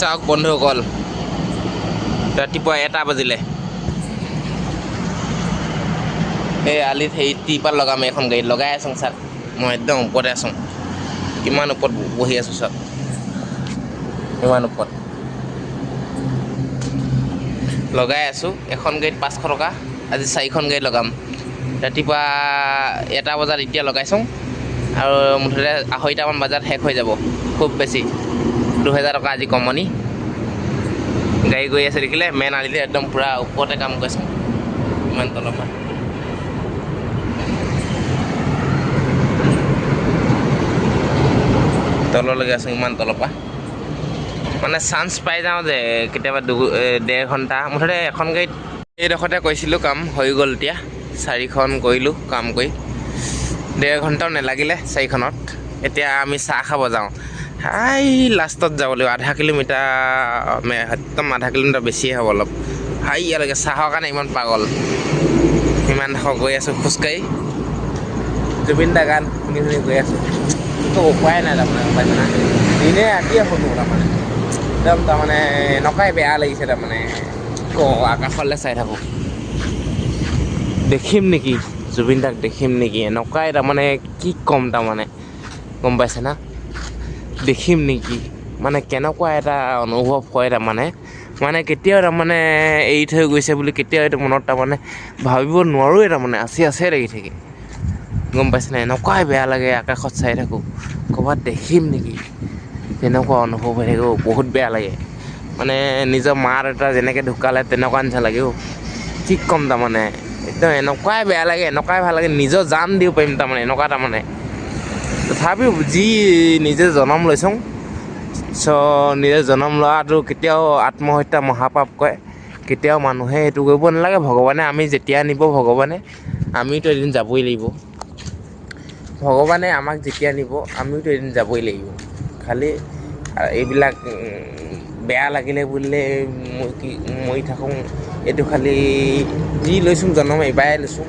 চাওক বন্ধুসকল ৰাতিপুৱা এটা বাজিলে। এই আলিত সেই টিপাল লগাম এখন গাড়ীত লগাই আছোঁ চাওক মই একদম ওপৰতে আছোঁ। কিমান ওপৰত বহি আছোঁ চাওক ইমান ওপৰত। লগাই আছোঁ এখন গাড়ীত পাঁচশ টকা আজি চাৰিখন গাড়ীত লগাম। ৰাতিপুৱা এটা বজাত এতিয়া লগাইছোঁ। আৰু মুঠতে আঢ়ৈটামান বজাত শেষ হৈ যাব খুব বেছি। দুহেজাৰ টকা আজি কমনি। গাড়ী গৈ আছে দেখিলে মেইন আলিতে একদম পূৰা ওপৰতে কাম কৰিছোঁ ইমান তলৰ পৰা। তললৈকে আছোঁ ইমান তলৰ পৰা। মানে চান্স পাই যাওঁ যে কেতিয়াবা দু ডেৰ ঘণ্টা। মুঠতে এখন গাড়ীত এইডোখৰতে কৈছিলোঁ কাম হৈ গ'ল এতিয়া। চাৰিখন কৰিলোঁ কাম কৰি। ডেৰ ঘণ্টাও নালাগিলে চাৰিখনত। এতিয়া আমি চাহ খাব যাওঁ। হাই লাষ্টত যাব লাগিব। আধা কিলোমিটাৰ একদম আধা কিলোমিটাৰ বেছিয়ে হ'ব অলপ। হাই ইয়ালৈকে চাহৰ কাৰণে ইমান পাগল। ইমান ডোখৰ গৈ আছোঁ খোজকাঢ়ি। জুবিন দা গান শুনি শুনি গৈ আছোঁ। একো উপায় নাই তাৰমানে গম পাইছে না দিনে ৰাতিয়ে শুনো তাৰমানে। একদম তাৰমানে এনেকুৱাই বেয়া লাগিছে তাৰমানে। আকাশলৈ চাই থাকোঁ। দেখিম নেকি? জুবিন দাক দেখিম নেকি? এনেকুৱাই তাৰমানে কি ক'ম তাৰমানে? গম পাইছে না? দেখিম নেকি? মানে কেনেকুৱা এটা অনুভৱ হয় তাৰমানে? মানে কেতিয়াও তাৰমানে এৰি থৈ গৈছে বুলি কেতিয়াও এইটো মনত তাৰমানে ভাবিব নোৱাৰোঁৱে তাৰমানে আছে আছে লাগি থাকে। গম পাইছেনে? এনেকুৱাই বেয়া লাগে আকাশত চাই থাকোঁ। ক'ৰবাত দেখিম নেকি? তেনেকুৱা অনুভৱ হৈ থাকে অ' বহুত বেয়া লাগে। মানে নিজৰ মা দেউতা যেনেকৈ ঢুকালে তেনেকুৱা নিচিনা অ' কি ক'ম তাৰমানে? একদম এনেকুৱাই বেয়া লাগে এনেকুৱাই ভাল লাগে নিজৰ জান দিব পাৰিম তাৰমানে এনেকুৱা তাৰমানে। তথাপিও যি নিজে জনম লৈছোঁ চ' নিজে জনম লোৱাটো কেতিয়াও আত্মহত্যা মহাপাপ কয়। কেতিয়াও মানুহে এইটো কৰিব নালাগে ভগৱানে আমি যেতিয়া নিব ভগৱানে আমিতো এদিন যাবই লাগিব। ভগৱানে আমাক যেতিয়া নিব আমিওতো এদিন যাবই লাগিব। খালি এইবিলাক বেয়া লাগিলে বুলিলে মই কি মৰি থাকোঁ এইটো খালি যি লৈছোঁ জনম এইবাৰে লৈছোঁ।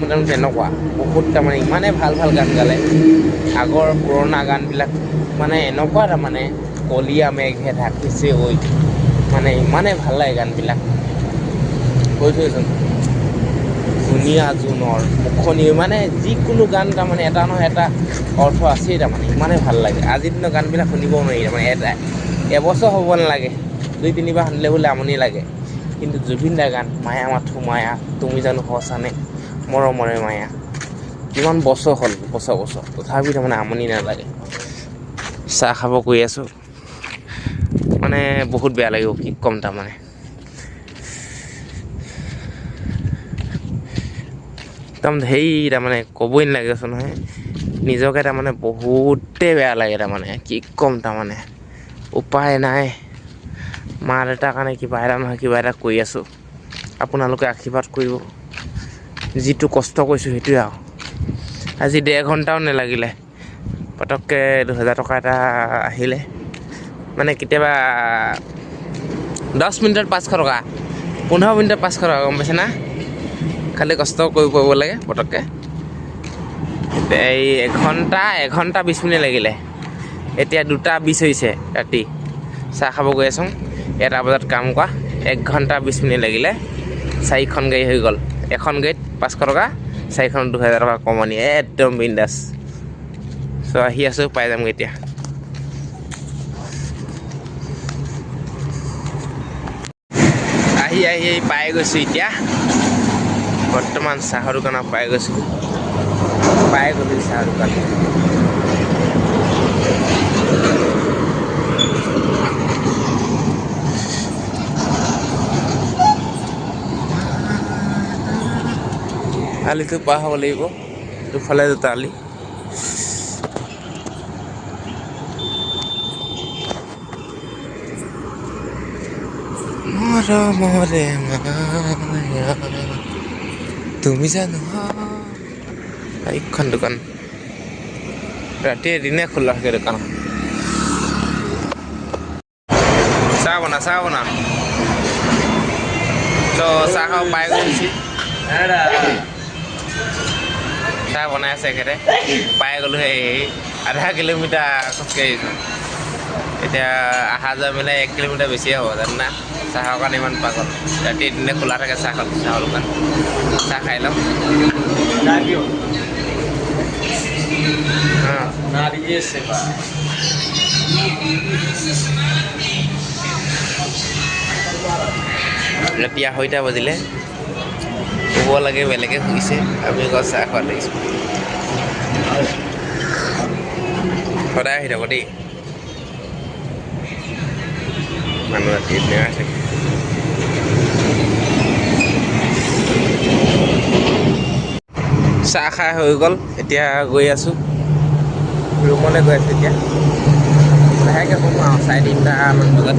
তাৰমানে তেনেকুৱা। বহুত তাৰমানে ইমানেই ভালো ভালো গান গালে। আগৰ পুৰণা গানবিলাক মানে এনেকুৱা তাৰমানে, কলীয়া মেঘে ঢাকিছে ঐ। মানে ইমানেই ভালো লাগে গানবিলাক। কৈ থৈছোন ধুনীয়া জোনৰ, মুখনি মানে যিকোনো গান তাৰমানে এটা নহয়, এটা অৰ্থ আছেই তাৰমানে। ইমানেই ভালো লাগে। আজিৰ দিনৰ গানবিলাক শুনিব নোৱাৰি তাৰমানে এটা। এবছৰ হ'ব নালাগে। দুই, তিনিবাৰ শুনিলে বোলে আমনি লাগে। কিন্তু জুবিন দাৰ গান, মায়া মাথো মায়া, তুমি জানো সঁচানে? মৰমৰে মায়া। কিমান বছৰ হ'ল বছৰ বছৰ। তথাপি তাৰমানে আমনি নালাগে। চাহ খাব গৈ আছোঁ। মানে বহুত বেয়া লাগিব কি ক'ম তাৰমানে। একদম হেৰি তাৰমানে ক'বই নালাগে কৈছোঁ নহয়। নিজকে তাৰমানে বহুতেই বেয়া লাগে তাৰমানে কি ক'ম তাৰমানে। উপায় নাই। মা দেউতাৰ কাৰণে কিবা এটা নহয় কিবা এটা কৰি আছোঁ। আপোনালোকে আশীৰ্বাদ কৰিব। যিটো কষ্ট কৰিছোঁ সেইটোৱে আৰু। আজি ডেৰ ঘণ্টাও নালাগিলে। পটককৈ দুহেজাৰ টকা এটা আহিলে। মানে কেতিয়াবা দহ মিনিটত পাঁচশ টকা পোন্ধৰ মিনিটত পাঁচশ টকা গম পাইছে না? খালি কষ্ট কৰিব পাৰিব লাগে পটককৈ এই এঘণ্টা এঘণ্টা বিছ মিনিট লাগিলে। এতিয়া দুটা বিছ হৈছে ৰাতি। চাহ খাব গৈ আছোঁ। এটা বজাত কাম কৰা। এক ঘণ্টা বিছ মিনিট লাগিলে। চাৰিখন গাড়ী হৈ গ'ল। এখন গাড়ীত পাঁচশ টকা চাৰিখনত দুহেজাৰ টকা কমনি একদম বিন্দাছ। চ' আহি আছোঁ পাই যামগৈ এতিয়া। আহি আহি আহি পাই গৈছোঁ এতিয়া। বৰ্তমান চাহৰ দোকানত পাই গৈছোঁ। পাই গ'লোঁ চাহৰ দোকান। আলিটো পাৰ হ'ব লাগিব দুফালে দুটা আলি মৰমৰে মায়া তুমি জানো এইখন দোকান ৰাতি এদিনে খোলা থাকে দোকান চাহ বনা চাহ বনা তো চাহ খাব পাই গৈছি চাহ বনাই আছে এখেতে পাই গ'লোঁ সেই আধা কিলোমিটাৰ খোজকাঢ়িছোঁ এতিয়া অহা যোৱা মিলাই এক কিলোমিটাৰ বেছিয়ে হ'ব জানো চাহৰ কাৰণে ইমান পাগল। ৰাতি দিনে খোলা থাকে চাহ চাহৰ দোকান। চাহ খাই লওঁ। ৰাতি আঢ়ৈটা বাজিলে। শুব লাগে বেলেগে শুইছে আমি আকৌ চাহ খোৱা লাগিছোঁ সদায় আহি থাকো দেই মানুহ ৰাতি থাকে চাহ খাই হৈ গ'ল এতিয়া গৈ আছোঁ ৰুমলৈ গৈ আছোঁ এতিয়া লাহেকৈ শুম আৰু চাৰে তিনিটামান বজাত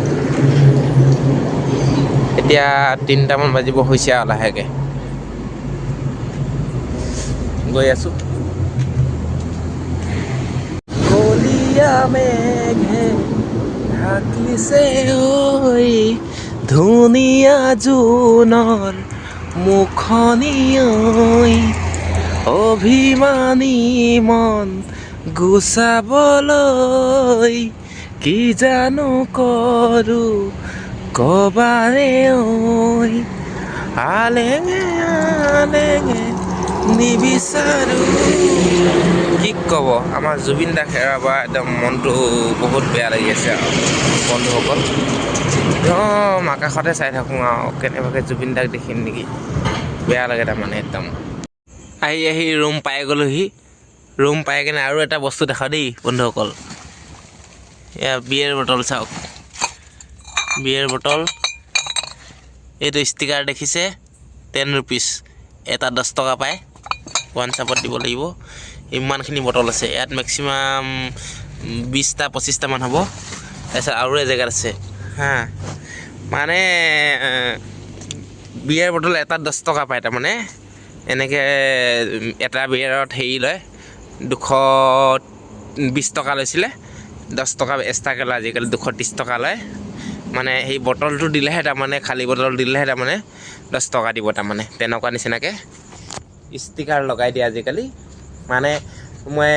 এতিয়া তিনিটামান বাজিব হৈছে আৰু লাহেকৈ গৈ আছোঁ ধুনীয়া জোনৰ মুখনি অভিমানী মন গুচাবলৈ কি জানো কৰোঁ কবাৰে আলেঙে আলেঙে নিবিচাৰো। কি ক'ব? আমাৰ জুবিন দাক পৰা একদম মনটো বহুত বেয়া লাগি আছে আৰু। বন্ধুসকল। একদম আকাশতে চাই থাকোঁ আৰু। কেনেবাকৈ জুবিন দাক দেখিম নেকি? বেয়া লাগে তাৰমানে একদম। আহি আহি ৰুম পাই গ'লোহি। ৰুম পাই কিনে আৰু এটা বস্তু দেখাওঁ দেই, বন্ধুসকল। এয়া বিয়েৰ বটল চাওক। Beer bottle. এইটো ষ্টিকাৰ দেখিছে টেন ৰুপিছ এটা দহ টকা পায়। ওৱান চাপত দিব লাগিব। ইমানখিনি বটল আছে। ইয়াত মেক্সিমাম বিছটা পঁচিছটামান হ'ব। তাৰপিছত আৰু এজেগাত আছে। হা মানে বিয়েৰ বটল এটা দহ টকা পায় তাৰমানে। এনেকৈ এটা বিয়েৰত হেৰি লয় দুশ বিছ টকা লৈছিলে। দহ টকা এক্সট্ৰাকৈ লয় আজিকালি দুশ ত্ৰিছ টকা লয়। মানে সেই বটলটো দিলেহে তাৰমানে খালী বটল দিলেহে তাৰমানে দহ টকা দিব তাৰমানে তেনেকুৱা নিচিনাকৈ। ষ্টিকাৰ লগাই দিয়ে আজিকালি। মানে মই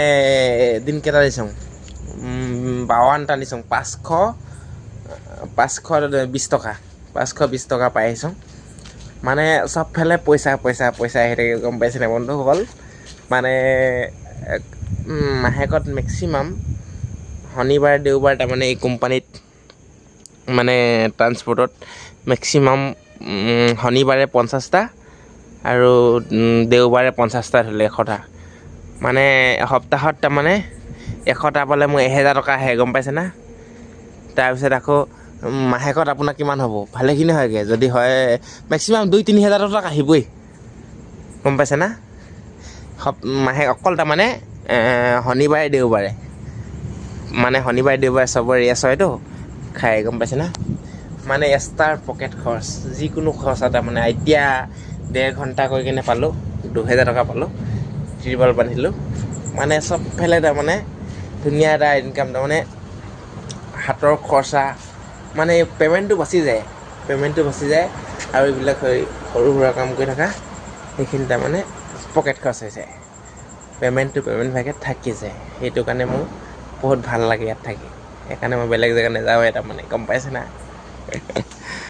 এদিন কেইটা দিছোঁ বাৱন্নটা দিছোঁ পাঁচশ পাঁচশ বিছ টকা। পাঁচশ বিছ টকা পাই আহিছোঁ মানে চবফালে পইচা পইচা পইচা আহি থাকে গম পাইছেনে বন্ধুসকল? মানে মাহেকত মেক্সিমাম শনিবাৰ দেওবাৰ তাৰমানে এই কোম্পানীত মানে ট্ৰান্সপৰ্টত মেক্সিমাম শনিবাৰে পঞ্চাছটা আৰু দেওবাৰে পঞ্চাছটা ধৰিলে এশটা। মানে এসপ্তাহত তাৰমানে এশটা পালে মোৰ এহেজাৰ টকা আহে গম পাইছে না? তাৰপিছত আকৌ মাহেকত আপোনাৰ কিমান হ'ব? ভালেখিনি হয়গৈ যদি হয় মেক্সিমাম দুই তিনি হেজাৰ টকা আহিবই। গম পাইছে না? সপ মাহে অকল তাৰমানে শনিবাৰে দেওবাৰে। মানে শনিবাৰে দেওবাৰে চবৰে ৰেষ্ট হয়তো খাই গম পাইছে না? মানে এক্সট্ৰাৰ পকেট খৰচ যিকোনো খৰচ এটা মানে এতিয়া ডেৰ ঘণ্টা কৰি কিনে পালোঁ দুহেজাৰ টকা পালোঁ ত্ৰিপাল বান্ধিলোঁ। মানে চবফালে তাৰমানে ধুনীয়া এটা ইনকাম তাৰমানে হাতৰ খৰচা মানে পে'মেণ্টটো বাচি যায় পে'মেণ্টটো বাচি যায় আৰু এইবিলাক সৰু সুৰা কাম কৰি থকা সেইখিনি তাৰমানে পকেট খৰচ হৈ যায়। পে'মেণ্টটো পে'মেণ্ট ভাগে থাকি যায় সেইটো কাৰণে মোৰ বহুত ভাল লাগে ইয়াত থাকি। সেইকাৰণে মই বেলেগ জেগাত নাযাওঁৱে তাৰমানে গম পাইছে না?